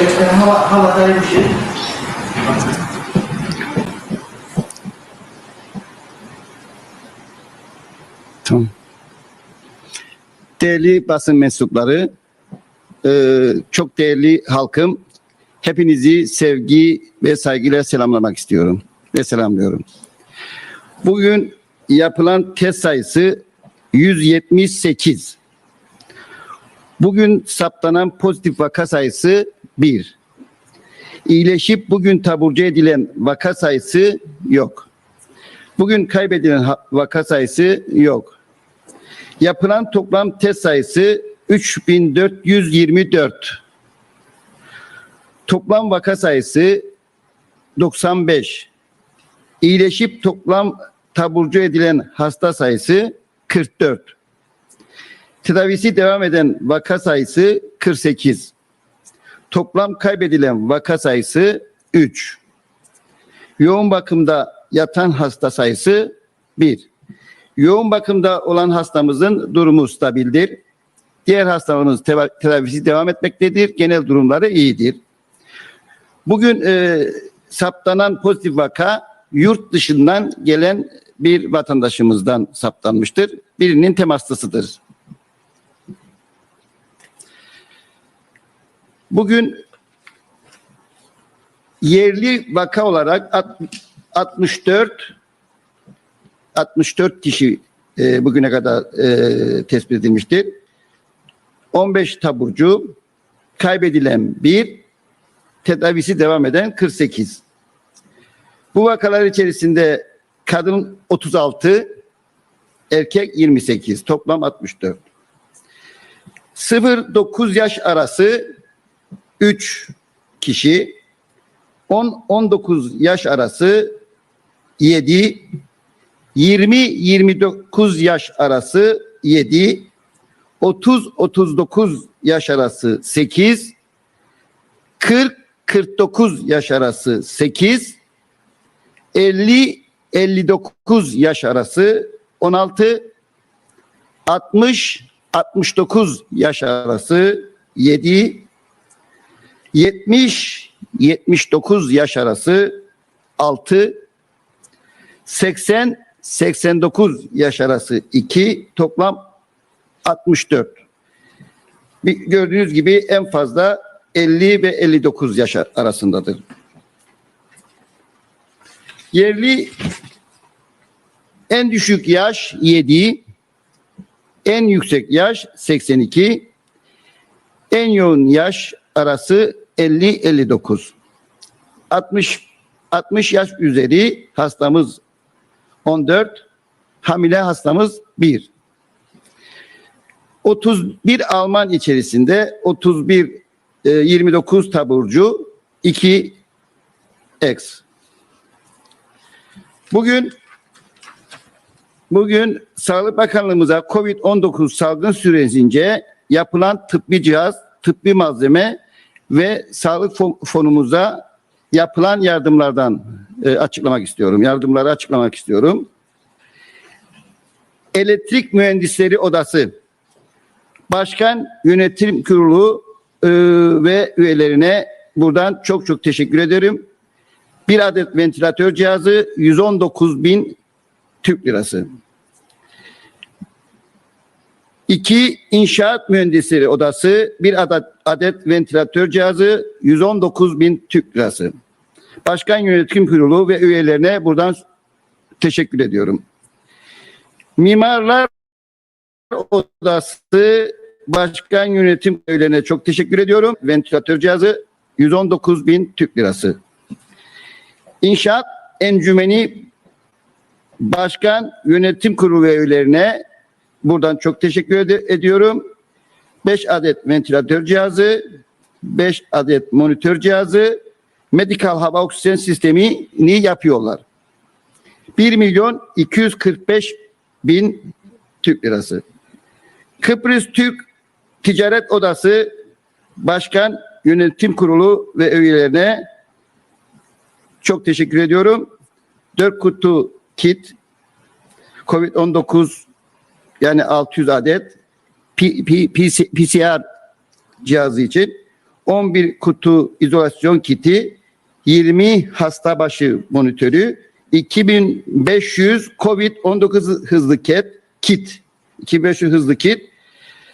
e, hava, havada bir şey. Tamam. Değerli basın mensupları, e, çok değerli halkım, hepinizi sevgi ve saygıyla selamlamak istiyorum ve selamlıyorum. Bugün yapılan test sayısı 178. Bugün saptanan pozitif vaka sayısı 1. İyileşip bugün taburcu edilen vaka sayısı yok. Bugün kaybedilen vaka sayısı yok. Yapılan toplam test sayısı 3424. Toplam vaka sayısı 95. İyileşip toplam taburcu edilen hasta sayısı 44. Tedavisi devam eden vaka sayısı 48. Toplam kaybedilen vaka sayısı 3. Yoğun bakımda yatan hasta sayısı 1. Yoğun bakımda olan hastamızın durumu stabildir. Diğer hastalarımız tedavisi devam etmektedir. Genel durumları iyidir. Bugün e, saptanan pozitif vaka yurt dışından gelen bir vatandaşımızdan saptanmıştır. Birinin temaslısıdır. Bugün yerli vaka olarak alt- 64 64 kişi e, bugüne kadar e, tespit edilmiştir. 15 taburcu, kaybedilen 1, tedavisi devam eden 48. Bu vakalar içerisinde kadın 36, erkek 28, toplam 64. 0-9 yaş arası 3 kişi, 10-19 yaş arası 7, 20-29 yaş arası 7, 30-39 yaş arası 8, 40-49 yaş arası 8, 50-59 yaş arası 16, 60-69 yaş arası 7, 70-79 yaş arası 6, 80-89 yaş arası 2, toplam 64. Bir, gördüğünüz gibi en fazla 50 ve 59 yaş arasındadır. Yerli en düşük yaş 7, en yüksek yaş 82, en yoğun yaş arası 50-59. 60 60 yaş üzeri hastamız 14, hamile hastamız 1. 31 Alman içerisinde 31 e, 29 taburcu 2 ex. Bugün bugün Sağlık Bakanlığımıza COVID-19 salgın sürecince yapılan tıbbi cihaz, tıbbi malzeme ve sağlık fon- fonumuza yapılan yardımlardan e, açıklamak istiyorum. Yardımları açıklamak istiyorum. Elektrik Mühendisleri Odası Başkan Yönetim Kurulu e, ve üyelerine buradan çok çok teşekkür ederim. Bir adet ventilatör cihazı 119 bin Türk lirası. İki inşaat mühendisleri odası bir adet, adet ventilatör cihazı 119 bin Türk lirası. Başkan Yönetim Kurulu ve üyelerine buradan teşekkür ediyorum. Mimarlar Odası Başkan Yönetim üyelerine çok teşekkür ediyorum. Ventilatör cihazı 119 bin Türk lirası. İnşaat Encümeni Başkan Yönetim Kurulu üyelerine buradan çok teşekkür ed- ediyorum. 5 adet ventilatör cihazı, 5 adet monitör cihazı, medikal hava oksijen sistemini yapıyorlar. 1 milyon 245 bin Türk lirası. Kıbrıs Türk Ticaret Odası Başkan Yönetim Kurulu ve üyelerine çok teşekkür ediyorum. 4 kutu kit COVID-19 yani 600 adet P- P- PC PCR cihazı için 11 kutu izolasyon kiti, 20 hasta başı monitörü, 2500 COVID-19 hızlı kit, kit, 2500 hızlı kit,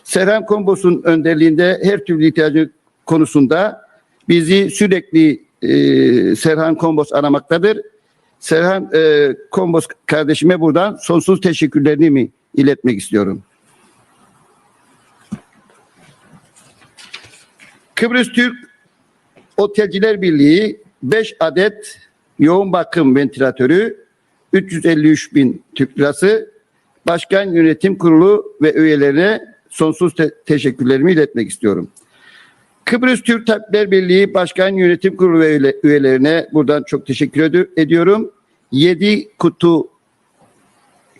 Serhan Kombos'un önderliğinde her türlü ihtiyacı konusunda bizi sürekli e, Serhan Kombos aramaktadır. Serhan e, Kombos kardeşime buradan sonsuz teşekkürlerini mi iletmek istiyorum. Kıbrıs Türk Otelciler Birliği 5 adet yoğun bakım ventilatörü 353 bin Türk lirası Başkan Yönetim Kurulu ve üyelerine sonsuz te- teşekkürlerimi iletmek istiyorum. Kıbrıs Türk Tabipler Birliği Başkan Yönetim Kurulu ve üye- üyelerine buradan çok teşekkür ed- ediyorum. 7 kutu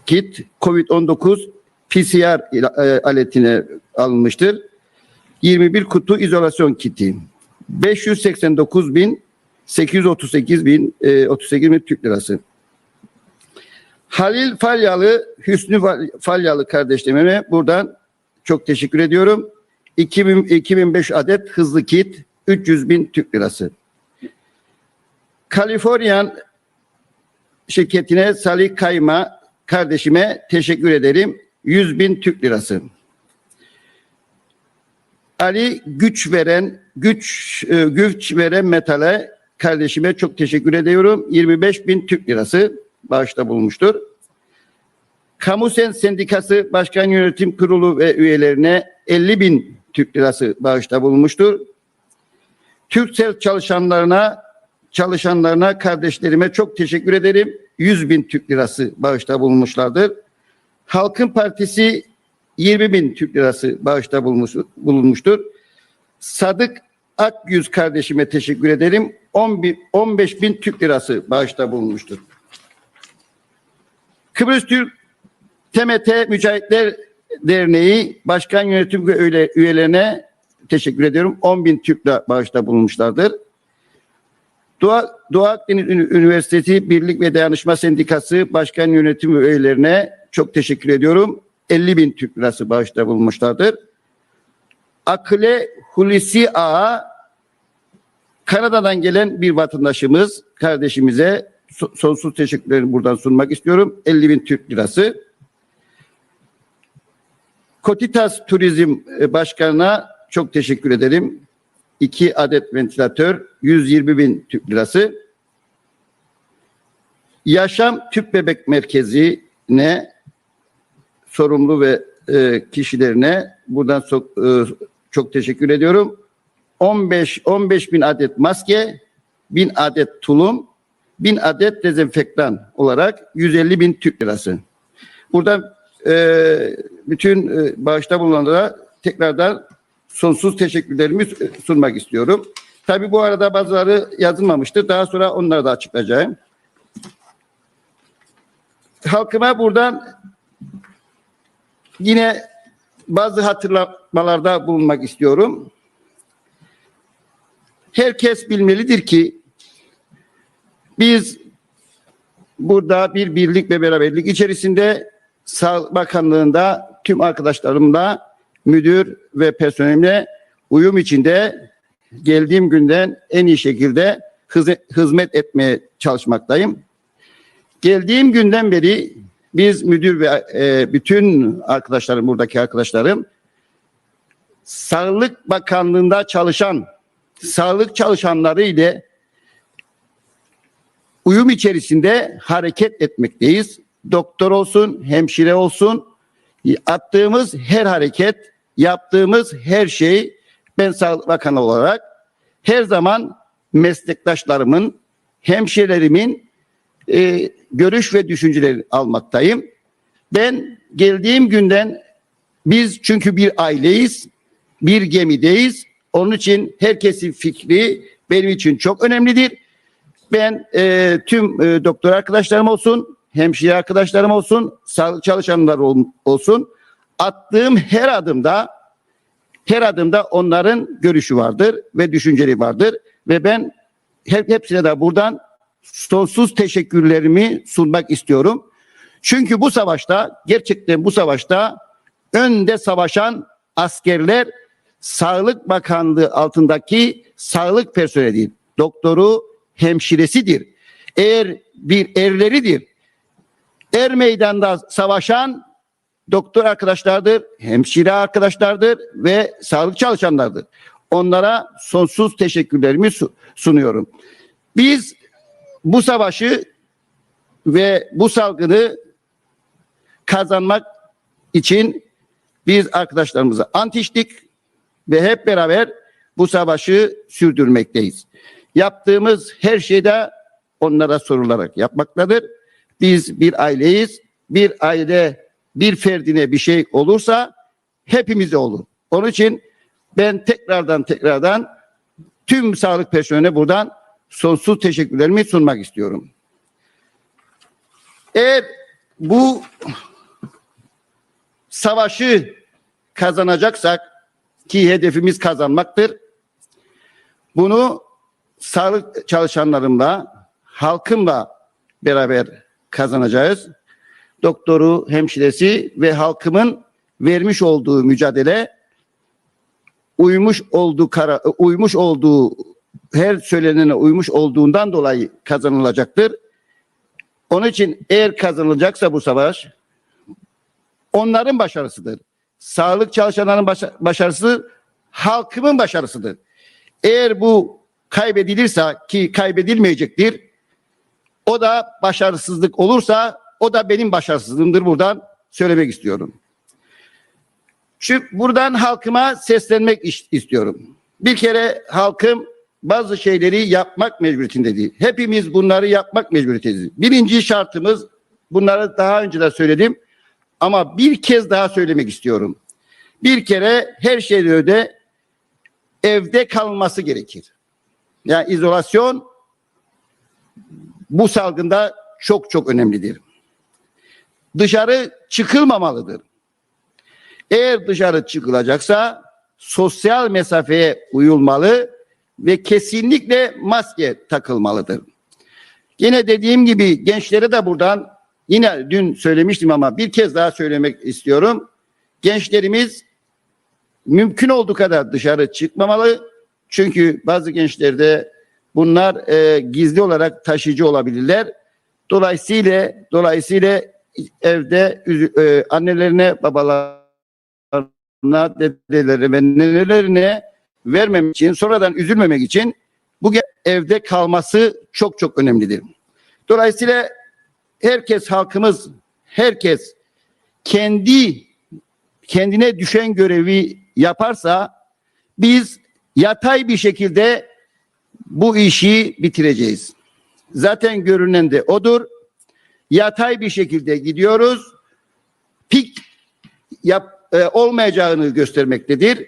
kit COVID-19 PCR e, aletine alınmıştır. 21 kutu izolasyon kiti. 589 bin 838 bin e, 38 bin Türk lirası. Halil Falyalı, Hüsnü Fal- Falyalı kardeşlerime buradan çok teşekkür ediyorum. 2000, 2005 adet hızlı kit 300 bin Türk lirası. Kaliforniyan şirketine Salih Kayma kardeşime teşekkür ederim. 100 bin Türk lirası. Ali güç veren güç e, güç veren metale kardeşime çok teşekkür ediyorum. 25 bin Türk lirası bağışta bulunmuştur. Kamusen Sendikası Başkan Yönetim Kurulu ve üyelerine 50 bin Türk lirası bağışta bulunmuştur. Türksel çalışanlarına çalışanlarına kardeşlerime çok teşekkür ederim. 100 bin Türk lirası bağışta bulunmuşlardır. Halkın Partisi 20 bin Türk lirası bağışta bulmuş, bulunmuştur. Sadık Akyüz kardeşime teşekkür ederim. 10 bin, 15 bin Türk lirası bağışta bulunmuştur. Kıbrıs Türk TMT Mücahitler Derneği Başkan Yönetim üyelerine teşekkür ediyorum. 10 bin Türk lira bağışta bulunmuşlardır. Doğu, Doğu Akdeniz Üniversitesi Birlik ve Dayanışma Sendikası Başkan Yönetim üyelerine çok teşekkür ediyorum. 50 bin Türk lirası bağışta bulunmuşlardır. Akile Hulusi Ağa Kanada'dan gelen bir vatandaşımız kardeşimize so- sonsuz teşekkürlerimi buradan sunmak istiyorum. 50 bin Türk lirası. Kotitas Turizm e, Başkanı'na çok teşekkür ederim. 2 adet ventilatör 120 bin Türk lirası. Yaşam Tüp Bebek Merkezi'ne sorumlu ve e, kişilerine buradan so- e, çok teşekkür ediyorum. 15 15 bin adet maske, 1000 adet tulum, 1000 adet dezenfektan olarak 150 bin Türk lirası. Burada e, bütün e, bağışta bulunanlara tekrardan sonsuz teşekkürlerimi sunmak istiyorum. Tabii bu arada bazıları yazılmamıştır. Daha sonra onları da açıklayacağım. Halkıma buradan yine bazı hatırlamalarda bulunmak istiyorum. Herkes bilmelidir ki biz burada bir birlik ve beraberlik içerisinde Sağlık Bakanlığı'nda tüm arkadaşlarımla müdür ve personelimle uyum içinde geldiğim günden en iyi şekilde hizmet etmeye çalışmaktayım. Geldiğim günden beri biz müdür ve e, bütün arkadaşlarım buradaki arkadaşlarım Sağlık Bakanlığı'nda çalışan sağlık çalışanları ile uyum içerisinde hareket etmekteyiz. Doktor olsun, hemşire olsun, attığımız her hareket, yaptığımız her şey ben Sağlık Bakanı olarak her zaman meslektaşlarımın, hemşirelerimin e, görüş ve düşünceleri almaktayım. Ben geldiğim günden biz çünkü bir aileyiz, bir gemideyiz. Onun için herkesin fikri benim için çok önemlidir. Ben e, tüm e, doktor arkadaşlarım olsun, hemşire arkadaşlarım olsun, çalışanlar ol- olsun. Attığım her adımda her adımda onların görüşü vardır ve düşünceleri vardır ve ben hep hepsine de buradan sonsuz teşekkürlerimi sunmak istiyorum. Çünkü bu savaşta gerçekten bu savaşta önde savaşan askerler Sağlık Bakanlığı altındaki sağlık personelidir. Doktoru, hemşiresidir. Eğer bir erleridir. Er meydanda savaşan doktor arkadaşlardır, hemşire arkadaşlardır ve sağlık çalışanlardır. Onlara sonsuz teşekkürlerimi su- sunuyorum. Biz bu savaşı ve bu salgını kazanmak için biz arkadaşlarımıza ant içtik ve hep beraber bu savaşı sürdürmekteyiz. Yaptığımız her şeyde onlara sorularak yapmaktadır. Biz bir aileyiz. Bir aile bir ferdine bir şey olursa hepimize olur. Onun için ben tekrardan tekrardan tüm sağlık personeline buradan sonsuz teşekkürlerimi sunmak istiyorum. Eğer bu savaşı kazanacaksak ki hedefimiz kazanmaktır. Bunu sağlık çalışanlarımla, halkımla beraber kazanacağız. Doktoru, hemşiresi ve halkımın vermiş olduğu mücadele uymuş olduğu kara, uymuş olduğu her söylenene uymuş olduğundan dolayı kazanılacaktır. Onun için eğer kazanılacaksa bu savaş onların başarısıdır. Sağlık çalışanların başa- başarısı halkımın başarısıdır. Eğer bu kaybedilirse ki kaybedilmeyecektir. O da başarısızlık olursa o da benim başarısızlığımdır buradan söylemek istiyorum. Şu buradan halkıma seslenmek istiyorum. Bir kere halkım bazı şeyleri yapmak mecburiyetindedir. Hepimiz bunları yapmak mecburiyetindeyiz. Birinci şartımız bunları daha önce de söyledim ama bir kez daha söylemek istiyorum. Bir kere her şeyden önce evde kalması gerekir. Yani izolasyon bu salgında çok çok önemlidir. Dışarı çıkılmamalıdır. Eğer dışarı çıkılacaksa sosyal mesafeye uyulmalı ve kesinlikle maske takılmalıdır. Yine dediğim gibi gençlere de buradan yine dün söylemiştim ama bir kez daha söylemek istiyorum. Gençlerimiz mümkün olduğu kadar dışarı çıkmamalı. Çünkü bazı gençlerde bunlar e, gizli olarak taşıyıcı olabilirler. Dolayısıyla dolayısıyla evde e, annelerine, babalarına, dedelerine ve nenelerine vermemek için, sonradan üzülmemek için bu evde kalması çok çok önemlidir. Dolayısıyla herkes halkımız, herkes kendi kendine düşen görevi yaparsa biz yatay bir şekilde bu işi bitireceğiz. Zaten görünen de odur. Yatay bir şekilde gidiyoruz. Pik yap, e, olmayacağını göstermektedir.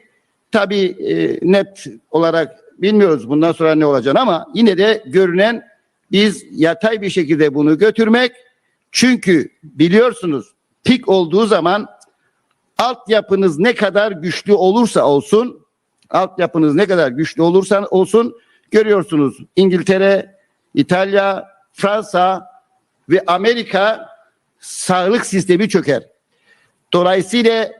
Tabii e, net olarak bilmiyoruz bundan sonra ne olacağını ama yine de görünen biz yatay bir şekilde bunu götürmek. Çünkü biliyorsunuz pik olduğu zaman altyapınız ne kadar güçlü olursa olsun, altyapınız ne kadar güçlü olursa olsun görüyorsunuz İngiltere, İtalya, Fransa ve Amerika sağlık sistemi çöker. Dolayısıyla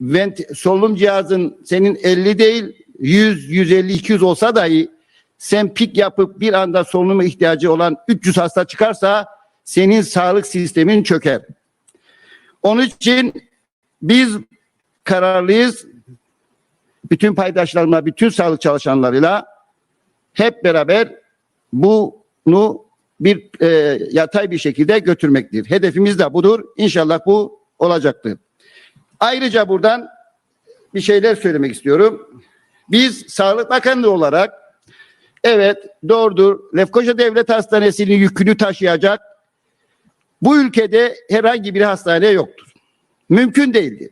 vent, solunum cihazın senin 50 değil 100, 150, 200 olsa dahi sen pik yapıp bir anda solunuma ihtiyacı olan 300 hasta çıkarsa senin sağlık sistemin çöker. Onun için biz kararlıyız. Bütün paydaşlarımla, bütün sağlık çalışanlarıyla hep beraber bunu bir e, yatay bir şekilde götürmektir. Hedefimiz de budur. İnşallah bu olacaktır. Ayrıca buradan bir şeyler söylemek istiyorum. Biz Sağlık Bakanlığı olarak evet doğrudur Lefkoşa Devlet Hastanesi'nin yükünü taşıyacak bu ülkede herhangi bir hastane yoktur. Mümkün değildi.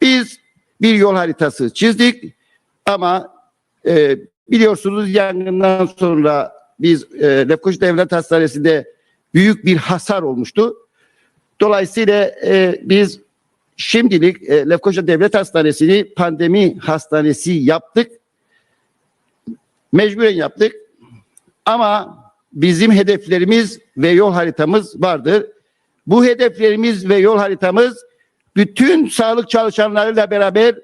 Biz bir yol haritası çizdik ama e, biliyorsunuz yangından sonra biz e, Lefkoşa Devlet Hastanesi'nde büyük bir hasar olmuştu. Dolayısıyla e, biz şimdilik e, Lefkoşa Devlet Hastanesi'ni pandemi hastanesi yaptık. Mecburen yaptık. Ama bizim hedeflerimiz ve yol haritamız vardır. Bu hedeflerimiz ve yol haritamız bütün sağlık çalışanlarıyla beraber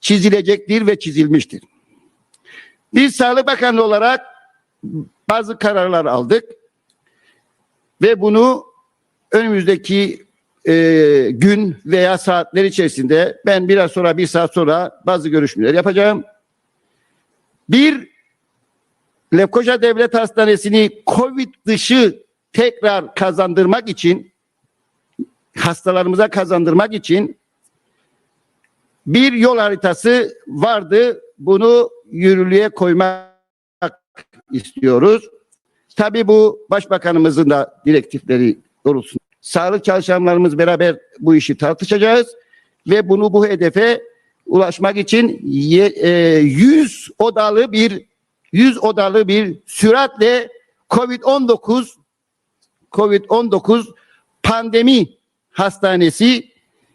çizilecektir ve çizilmiştir. Biz Sağlık Bakanlığı olarak bazı kararlar aldık ve bunu önümüzdeki e, gün veya saatler içerisinde ben biraz sonra bir saat sonra bazı görüşmeler yapacağım. Bir Lefkoşa Devlet Hastanesi'ni Covid dışı tekrar kazandırmak için hastalarımıza kazandırmak için bir yol haritası vardı. Bunu yürürlüğe koymak istiyoruz. Tabii bu başbakanımızın da direktifleri doğrultusunda. Sağlık çalışanlarımız beraber bu işi tartışacağız ve bunu bu hedefe ulaşmak için ye- e, 100 odalı bir 100 odalı bir süratle COVID-19 COVID-19 pandemi hastanesi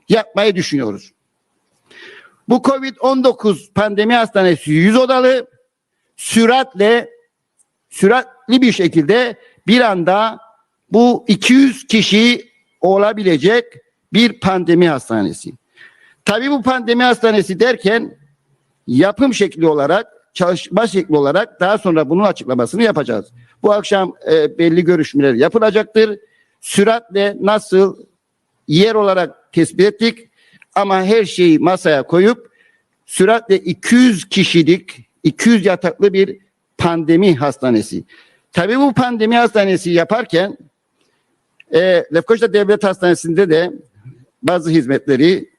yapmayı düşünüyoruz. Bu COVID-19 pandemi hastanesi 100 odalı süratle süratli bir şekilde bir anda bu 200 kişi olabilecek bir pandemi hastanesi. Tabii bu pandemi hastanesi derken yapım şekli olarak, çalışma şekli olarak daha sonra bunun açıklamasını yapacağız. Bu akşam e, belli görüşmeler yapılacaktır. Süratle nasıl yer olarak tespit ettik ama her şeyi masaya koyup süratle 200 kişilik, 200 yataklı bir pandemi hastanesi. Tabii bu pandemi hastanesi yaparken e, Lefkoşa Devlet Hastanesi'nde de bazı hizmetleri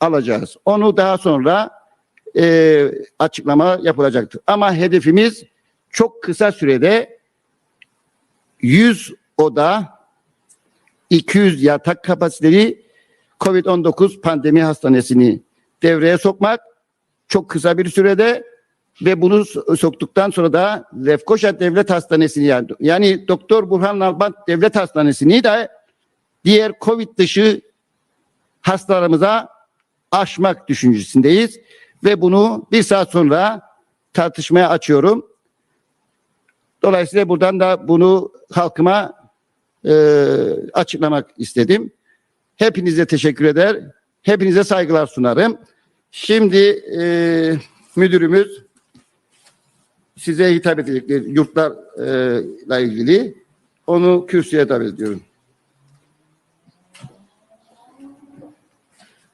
alacağız. Onu daha sonra e, açıklama yapılacaktır. Ama hedefimiz çok kısa sürede 100 oda 200 yatak kapasiteli COVID-19 pandemi hastanesini devreye sokmak çok kısa bir sürede ve bunu so- soktuktan sonra da Lefkoşa Devlet Hastanesi'ni yani, yani Doktor Burhan Nalbant Devlet Hastanesi'ni de diğer COVID dışı hastalarımıza aşmak düşüncesindeyiz ve bunu bir saat sonra tartışmaya açıyorum. Dolayısıyla buradan da bunu halkıma e, açıklamak istedim. Hepinize teşekkür eder. Hepinize saygılar sunarım. Şimdi e, müdürümüz size hitap edecekleri yurtlarla ilgili onu kürsüye davet ediyorum.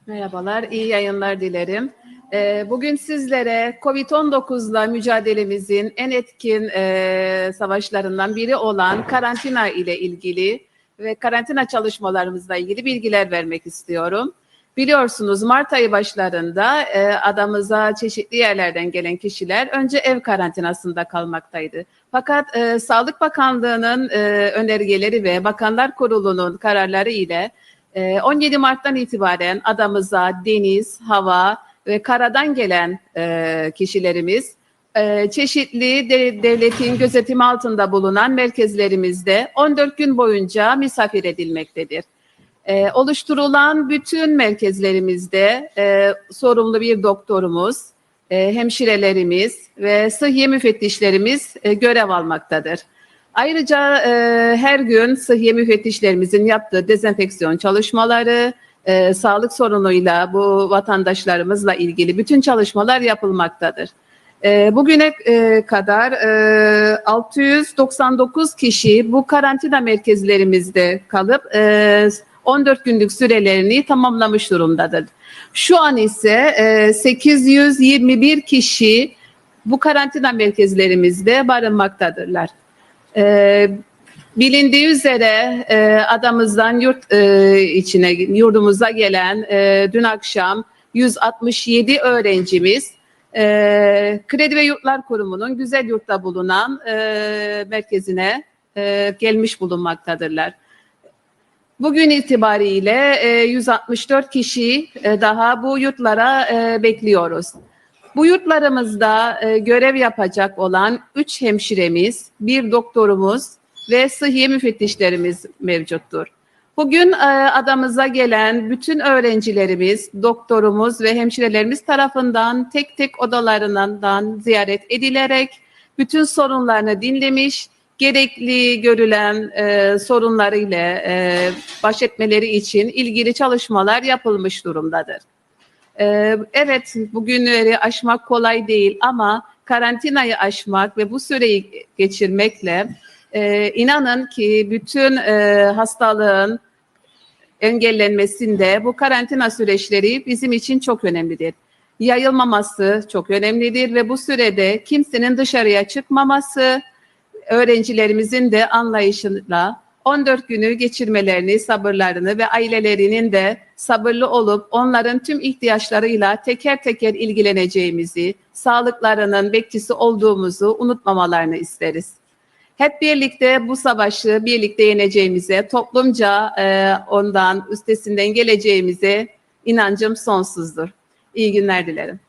Merhabalar, iyi yayınlar dilerim. Ee, Bugün sizlere COVID-19'la mücadelemizin en etkin e, savaşlarından biri olan karantina ile ilgili ve karantina çalışmalarımızla ilgili bilgiler vermek istiyorum. Biliyorsunuz Mart ayı başlarında e, adamıza çeşitli yerlerden gelen kişiler önce ev karantinasında kalmaktaydı. Fakat e, Sağlık Bakanlığı'nın e, önergeleri ve Bakanlar Kurulu'nun kararları ile ee, 17 Mart'tan itibaren adamıza deniz, hava ve karadan gelen e, kişilerimiz e, çeşitli de- devletin gözetimi altında bulunan merkezlerimizde 14 gün boyunca misafir edilmektedir. E, oluşturulan bütün merkezlerimizde e, sorumlu bir doktorumuz, e, hemşirelerimiz ve sıhhiye müfettişlerimiz e, görev almaktadır. Ayrıca her gün sıhhiye müfettişlerimizin yaptığı dezenfeksiyon çalışmaları, sağlık sorunuyla bu vatandaşlarımızla ilgili bütün çalışmalar yapılmaktadır. E, bugüne e, kadar e, 699 kişi bu karantina merkezlerimizde kalıp e, 14 günlük sürelerini tamamlamış durumdadır. Şu an ise e, 821 kişi bu karantina merkezlerimizde barınmaktadırlar. Ee, bilindiği üzere e, adamızdan yurt e, içine yurdumuza gelen e, dün akşam 167 öğrencimiz e, Kredi ve Yurtlar Kurumu'nun Güzel Yurt'ta bulunan e, merkezine e, gelmiş bulunmaktadırlar. Bugün itibariyle e, 164 kişi e, daha bu yurtlara e, bekliyoruz. Bu yurtlarımızda e, görev yapacak olan 3 hemşiremiz, bir doktorumuz ve sıhhiye müfettişlerimiz mevcuttur. Bugün e, adamıza gelen bütün öğrencilerimiz, doktorumuz ve hemşirelerimiz tarafından tek tek odalarından ziyaret edilerek bütün sorunlarını dinlemiş, gerekli görülen e, sorunlarıyla e, baş etmeleri için ilgili çalışmalar yapılmış durumdadır. Ee, evet bu günleri aşmak kolay değil ama karantinayı aşmak ve bu süreyi geçirmekle e, inanın ki bütün e, hastalığın engellenmesinde bu karantina süreçleri bizim için çok önemlidir. Yayılmaması çok önemlidir ve bu sürede kimsenin dışarıya çıkmaması, öğrencilerimizin de anlayışıyla 14 günü geçirmelerini, sabırlarını ve ailelerinin de sabırlı olup onların tüm ihtiyaçlarıyla teker teker ilgileneceğimizi, sağlıklarının bekçisi olduğumuzu unutmamalarını isteriz. Hep birlikte bu savaşı birlikte yeneceğimize, toplumca e, ondan üstesinden geleceğimize inancım sonsuzdur. İyi günler dilerim.